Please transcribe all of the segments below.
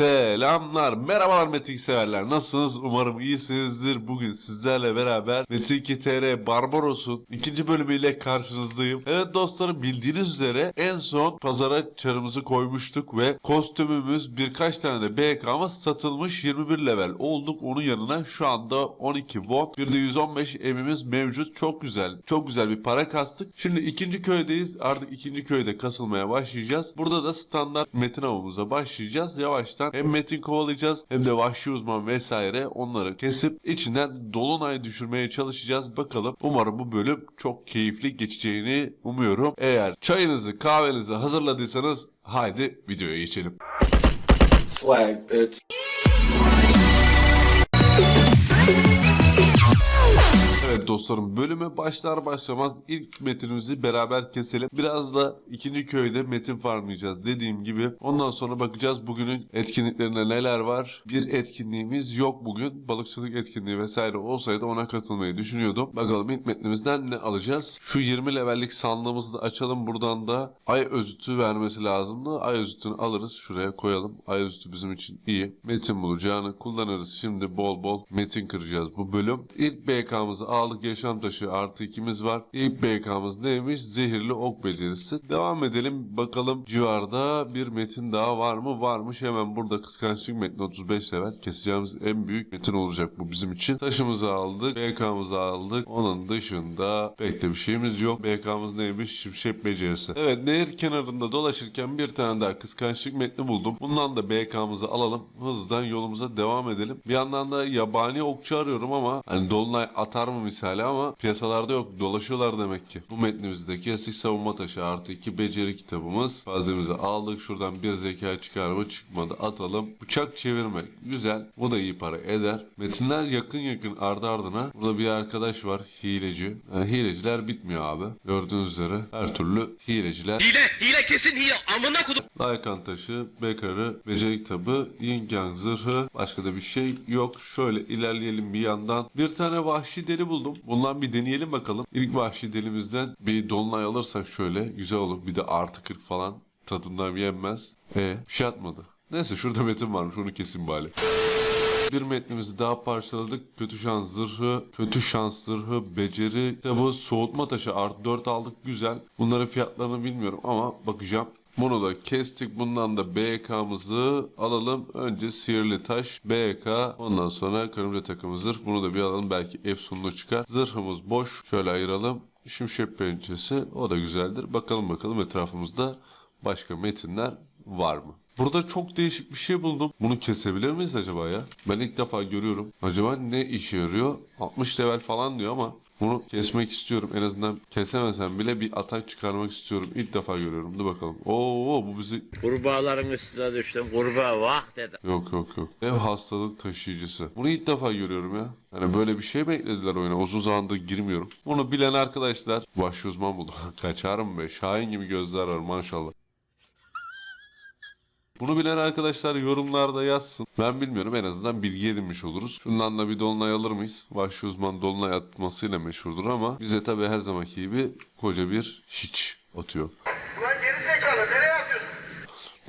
Selamlar, merhabalar Metin severler. Nasılsınız? Umarım iyisinizdir. Bugün sizlerle beraber Metin 2 TR Barbaros'un ikinci bölümüyle karşınızdayım. Evet dostlarım bildiğiniz üzere en son pazara çarımızı koymuştuk ve kostümümüz birkaç tane de BK'mız satılmış 21 level olduk. Onun yanına şu anda 12 won bir de 115 emimiz mevcut. Çok güzel. Çok güzel bir para kastık. Şimdi ikinci köydeyiz. Artık ikinci köyde kasılmaya başlayacağız. Burada da standart metin avımıza başlayacağız. Yavaştan hem metin kovalayacağız hem de vahşi uzman vesaire onları kesip içinden dolunay düşürmeye çalışacağız. Bakalım umarım bu bölüm çok keyifli geçeceğini umuyorum. Eğer çayınızı kahvenizi hazırladıysanız haydi videoya geçelim. Swag, bitch. Evet dostlarım bölüme başlar başlamaz ilk metinimizi beraber keselim. Biraz da ikinci köyde metin farmlayacağız dediğim gibi. Ondan sonra bakacağız bugünün etkinliklerinde neler var. Bir etkinliğimiz yok bugün. Balıkçılık etkinliği vesaire olsaydı ona katılmayı düşünüyordum. Bakalım ilk metnimizden ne alacağız? Şu 20 levellik sandığımızı da açalım. Buradan da ay özütü vermesi lazımdı. Ay özütünü alırız. Şuraya koyalım. Ay özütü bizim için iyi. Metin bulacağını kullanırız. Şimdi bol bol metin kıracağız bu bölüm. İlk BK'mızı aldık. Yaşam taşı artı ikimiz var. İlk BK'mız neymiş? Zehirli ok becerisi. Devam edelim. Bakalım civarda bir metin daha var mı? Varmış. Hemen burada kıskançlık metni 35 level. Keseceğimiz en büyük metin olacak bu bizim için. Taşımızı aldık. BK'mızı aldık. Onun dışında pek de bir şeyimiz yok. BK'mız neymiş? Şimşek becerisi. Evet nehir kenarında dolaşırken bir tane daha kıskançlık metni buldum. Bundan da BK'mızı alalım. Hızdan yolumuza devam edelim. Bir yandan da yabani okçu arıyorum ama hani dolunay atar mı misali ama piyasalarda yok. Dolaşıyorlar demek ki. Bu metnimizde kesik savunma taşı artı iki beceri kitabımız. Fazlemizi aldık. Şuradan bir zeka çıkarma çıkmadı. Atalım. Bıçak çevirme. Güzel. Bu da iyi para eder. Metinler yakın yakın ardı ardına. Burada bir arkadaş var. Hileci. Yani hileciler bitmiyor abi. Gördüğünüz üzere her türlü hileciler Hile, hile kesin hile. Amına kodum. Laykan taşı, bekarı, beceri kitabı, yin yang zırhı, başka da bir şey yok. Şöyle ilerleyelim bir yandan. Bir tane vahşi deli buldum. Bundan bir deneyelim bakalım. İlk vahşi delimizden bir dolunay alırsak şöyle güzel olur. Bir de artı 40 falan tadından yenmez. E bir şey atmadı. Neyse şurada metin varmış onu kesin bari. Bir metnimizi daha parçaladık. Kötü şans zırhı, kötü şans zırhı, beceri kitabı, soğutma taşı artı 4 aldık. Güzel. Bunların fiyatlarını bilmiyorum ama bakacağım. Bunu da kestik. Bundan da BK'mızı alalım. Önce sihirli taş, BK. Ondan sonra kırmızı takımı zırh. Bunu da bir alalım. Belki efsunlu çıkar. Zırhımız boş. Şöyle ayıralım. Şimşek pençesi. O da güzeldir. Bakalım bakalım etrafımızda başka metinler var mı? Burada çok değişik bir şey buldum. Bunu kesebilir miyiz acaba ya? Ben ilk defa görüyorum. Acaba ne işe yarıyor? 60 level falan diyor ama bunu kesmek istiyorum. En azından kesemesem bile bir atak çıkarmak istiyorum. İlk defa görüyorum. Dur bakalım. Oo bu bizi... Kurbağaların üstüne düştüm. Kurbağa vah dedi. Yok yok yok. Ev hastalık taşıyıcısı. Bunu ilk defa görüyorum ya. Hani böyle bir şey mi eklediler oyuna? Uzun zamandır girmiyorum. Bunu bilen arkadaşlar baş uzman buldu. Kaçarım be. Şahin gibi gözler var maşallah. Bunu bilen arkadaşlar yorumlarda yazsın. Ben bilmiyorum en azından bilgi edinmiş oluruz. Şundan da bir dolunay alır mıyız? Vahşi uzman dolunay atmasıyla meşhurdur ama bize tabi her zamanki gibi koca bir hiç atıyor. Ulan geri zekalı nereye atıyorsun?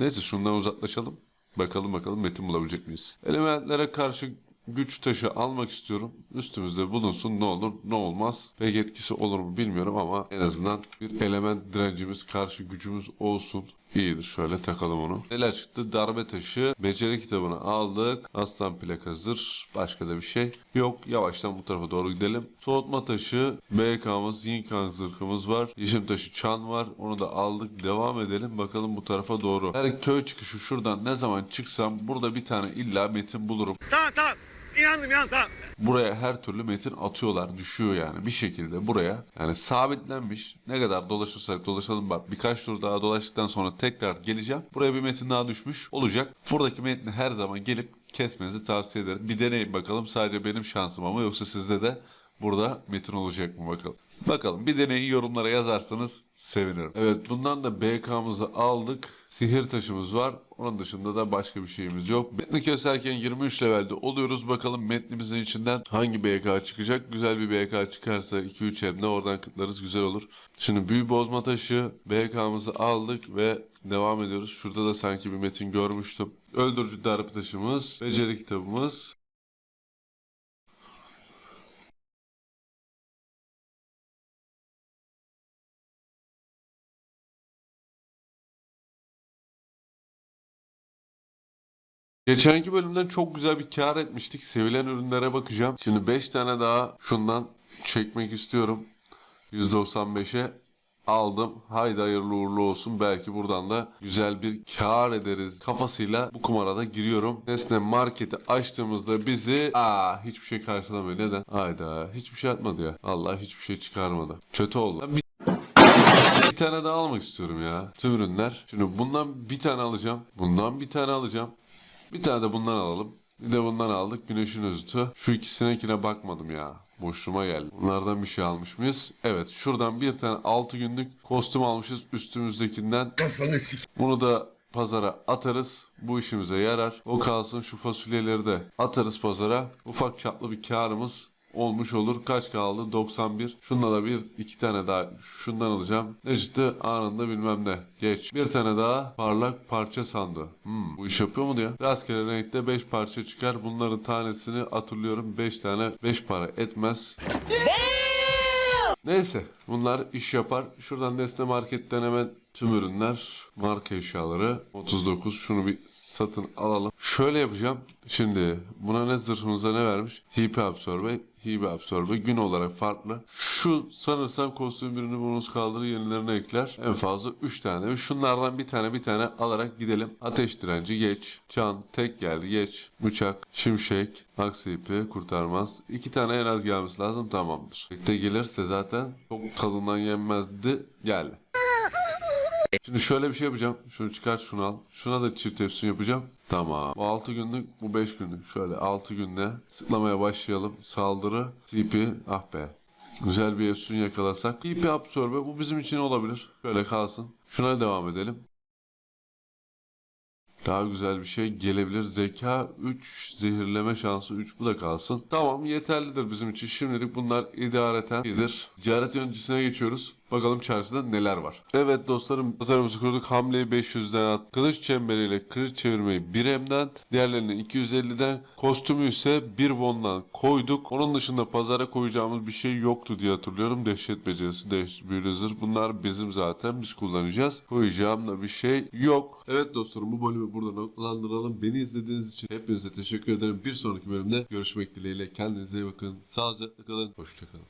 Neyse şundan uzaklaşalım. Bakalım bakalım metin bulabilecek miyiz? Elementlere karşı güç taşı almak istiyorum. Üstümüzde bulunsun ne olur ne olmaz. Pek etkisi olur mu bilmiyorum ama en azından bir element direncimiz karşı gücümüz olsun. İyidir şöyle takalım onu. Neler çıktı? Darbe taşı. Beceri kitabını aldık. Aslan plak hazır. Başka da bir şey yok. Yavaştan bu tarafa doğru gidelim. Soğutma taşı. BK'mız, Yinkan zırhımız var. Yeşim taşı çan var. Onu da aldık. Devam edelim. Bakalım bu tarafa doğru. Her köy çıkışı şuradan ne zaman çıksam burada bir tane illa metin bulurum. Tamam tamam. İnandım inandım tamam. Buraya her türlü metin atıyorlar. Düşüyor yani bir şekilde buraya. Yani sabitlenmiş. Ne kadar dolaşırsak dolaşalım bak. Birkaç tur daha dolaştıktan sonra tekrar geleceğim. Buraya bir metin daha düşmüş olacak. Buradaki metni her zaman gelip kesmenizi tavsiye ederim. Bir deneyin bakalım sadece benim şansım ama yoksa sizde de burada metin olacak mı bakalım. Bakalım bir deneyi yorumlara yazarsanız sevinirim. Evet bundan da BK'mızı aldık. Sihir taşımız var. Onun dışında da başka bir şeyimiz yok. Metni keserken 23 levelde oluyoruz. Bakalım metnimizin içinden hangi BK çıkacak. Güzel bir BK çıkarsa 2-3 hem oradan kıtlarız güzel olur. Şimdi büyü bozma taşı BK'mızı aldık ve devam ediyoruz. Şurada da sanki bir metin görmüştüm. Öldürücü darbe taşımız, beceri kitabımız, Geçenki bölümden çok güzel bir kar etmiştik. Sevilen ürünlere bakacağım. Şimdi 5 tane daha şundan çekmek istiyorum. 195'e aldım. Haydi hayırlı uğurlu olsun. Belki buradan da güzel bir kar ederiz kafasıyla bu kumara da giriyorum. Nesne marketi açtığımızda bizi aa hiçbir şey karşılamıyor. Neden? Hayda hiçbir şey atmadı ya. Allah hiçbir şey çıkarmadı. Kötü oldu. Bir bir tane daha almak istiyorum ya. Tüm ürünler. Şimdi bundan bir tane alacağım. Bundan bir tane alacağım. Bir tane de bundan alalım. Bir de bundan aldık. Güneşin özütü. Şu ikisine bakmadım ya. Boşluğuma geldi. Bunlardan bir şey almış mıyız? Evet. Şuradan bir tane 6 günlük kostüm almışız üstümüzdekinden. Bunu da pazara atarız. Bu işimize yarar. O kalsın şu fasulyeleri de atarız pazara. Ufak çaplı bir karımız olmuş olur. Kaç kaldı? 91. Şundan da bir iki tane daha şundan alacağım. Ne çıktı? Anında bilmem ne. Geç. Bir tane daha parlak parça sandı. Hmm, bu iş yapıyor mu diye. Rastgele renkte 5 parça çıkar. Bunların tanesini hatırlıyorum. 5 tane 5 para etmez. Neyse bunlar iş yapar. Şuradan Nesne Market'ten hemen tüm ürünler, marka eşyaları 39 şunu bir satın alalım. Şöyle yapacağım. Şimdi buna ne zırhımıza ne vermiş? Hipe absorbe, hibe absorbe gün olarak farklı. Şu sanırsam kostüm ürünü bonus kaldırır yenilerine ekler. En fazla 3 tane. Şunlardan bir tane bir tane alarak gidelim. Ateş direnci geç. Can tek geldi geç. Bıçak, şimşek, aksi ipi kurtarmaz. İki tane en az gelmesi lazım tamamdır. Tekte gelirse zaten çok tadından yenmezdi. Geldi. Şimdi şöyle bir şey yapacağım. Şunu çıkart şunu al. Şuna da çift tepsi yapacağım. Tamam. Bu 6 günlük bu 5 günlük. Şöyle 6 günde sıklamaya başlayalım. Saldırı. CP. Ah be. Güzel bir efsun yakalasak. CP absorbe bu bizim için olabilir. Şöyle kalsın. Şuna devam edelim. Daha güzel bir şey gelebilir. Zeka 3, zehirleme şansı 3 bu da kalsın. Tamam yeterlidir bizim için. Şimdilik bunlar idareten iyidir. Ticaret yöneticisine geçiyoruz. Bakalım çarşıda neler var. Evet dostlarım pazarımızı kurduk. Hamleyi 500'den at. Kılıç çemberiyle kılıç çevirmeyi 1 M'den. Diğerlerini 250'den. Kostümü ise 1 Won'dan koyduk. Onun dışında pazara koyacağımız bir şey yoktu diye hatırlıyorum. Dehşet becerisi, dehşet büyülü zırh. Bunlar bizim zaten. Biz kullanacağız. Koyacağım da bir şey yok. Evet dostlarım bu bölümü burada noktalandıralım. Beni izlediğiniz için hepinize teşekkür ederim. Bir sonraki bölümde görüşmek dileğiyle. Kendinize iyi bakın. Sağlıcakla kalın. Hoşçakalın.